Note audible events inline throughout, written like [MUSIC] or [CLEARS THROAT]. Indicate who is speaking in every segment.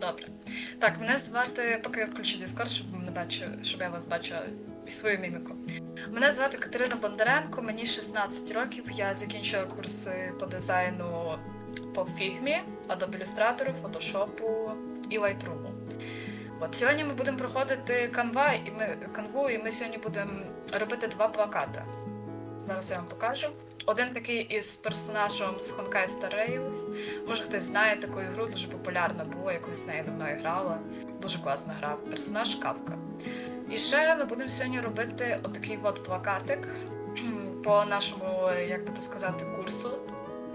Speaker 1: Добре. Так, мене звати, поки я включу Discord, щоб мене бачили, щоб я вас бачила і свою міміку. Мене звати Катерина Бондаренко, мені 16 років. Я закінчила курси по дизайну по фігмі, Adobe Illustrator, Photoshop і Lightroom. От сьогодні ми будемо проходити канва, і ми канву, і ми сьогодні будемо робити два плакати. Зараз я вам покажу. Один такий із персонажем з Honkai Rails. Може хтось знає таку ігру, дуже популярна була, якось з нею давно грала. Дуже класна гра. Персонаж Кавка. І ще ми будемо сьогодні робити отакий от плакатик [CLEARS THROAT] по нашому, як би то сказати, курсу.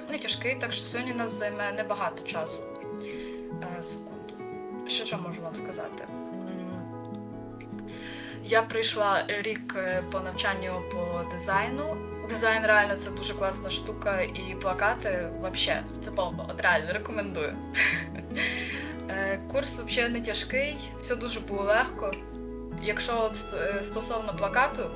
Speaker 1: Не тяжкий, так що сьогодні нас займе небагато часу. Е. Ще що можу вам сказати? Я прийшла рік е, по навчанню по дизайну. Дизайн реально це дуже класна штука, і плакати взагалі це бомба. От реально рекомендую. [LAUGHS] Е, Курс взагалі не тяжкий, все дуже було легко. Якщо от е, стосовно плакату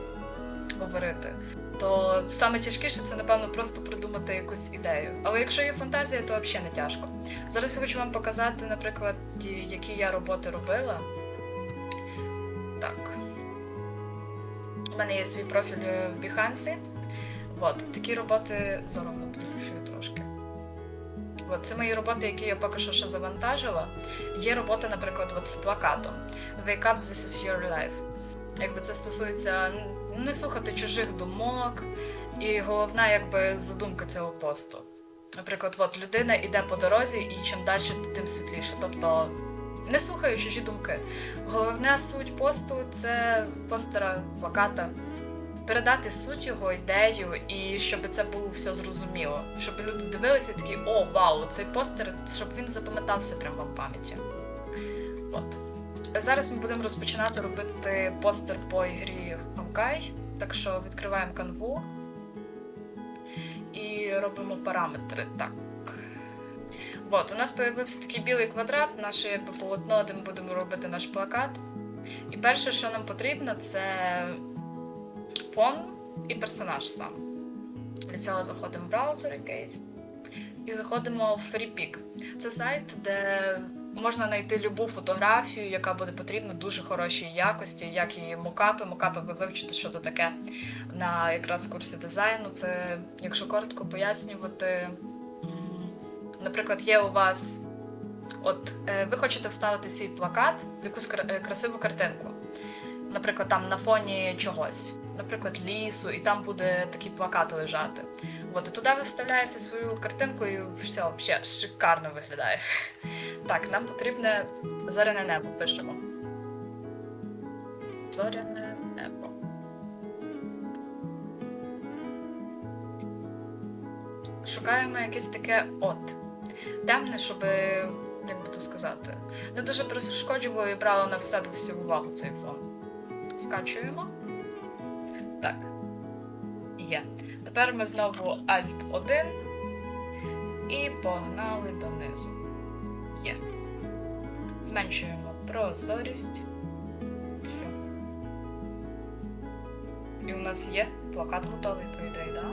Speaker 1: говорити, то саме тяжкіше це, напевно, просто придумати якусь ідею. Але якщо є фантазія, то взагалі не тяжко. Зараз я хочу вам показати, наприклад, які я роботи робила. Так. У мене є свій профіль в Behance. От, такі роботи заровно підключую трошки. От, це мої роботи, які я поки що ще завантажила. Є роботи, наприклад, от з плакатом Wake up, this is your life. Якби це стосується не слухати чужих думок, і головна якби задумка цього посту. Наприклад, от людина йде по дорозі, і чим далі, тим світліше. Тобто не слухаю чужі думки. Головна суть посту це постера плаката. Передати суть його, ідею, і щоб це було все зрозуміло. Щоб люди дивилися і такі, о, вау, цей постер, щоб він запам'ятався прямо в пам'яті. От. Зараз ми будемо розпочинати робити постер по ігрі Honkai, так що відкриваємо канву і робимо параметри. Так. От, у нас з'явився такий білий квадрат, наше полотно, де ми будемо робити наш плакат. І перше, що нам потрібно, це фон і персонаж сам. Для цього заходимо в браузер якийсь і заходимо в FreePic. Це сайт, де можна знайти любу фотографію, яка буде потрібна дуже хорошій якості, як і мокапи. Мокапи ви вивчите, що це таке на якраз курсі дизайну. Це, якщо коротко пояснювати, наприклад, є у вас. От е, ви хочете вставити свій плакат в якусь е, красиву картинку. Наприклад, там на фоні чогось, наприклад, лісу, і там буде такий плакат лежати. От, і туди ви вставляєте свою картинку, і все взагалі шикарно виглядає. [LAUGHS] Так, нам потрібне зоряне небо пишемо. Зоряне небо. Шукаємо якесь таке от. Темне, щоб, як би то сказати, не дуже перешкоджувало і брало на себе всю увагу цей фон. Скачуємо. Так. Є. Тепер ми знову Alt 1 і погнали донизу. Є. Зменшуємо прозорість. Все. І у нас є плакат готовий, по ідеї, так?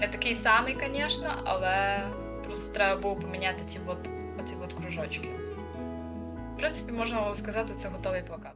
Speaker 1: Не такий самий, звісно, але просто треба було поміняти ті от, оці от кружочки. В принципі, можна сказати, це готовий плакат.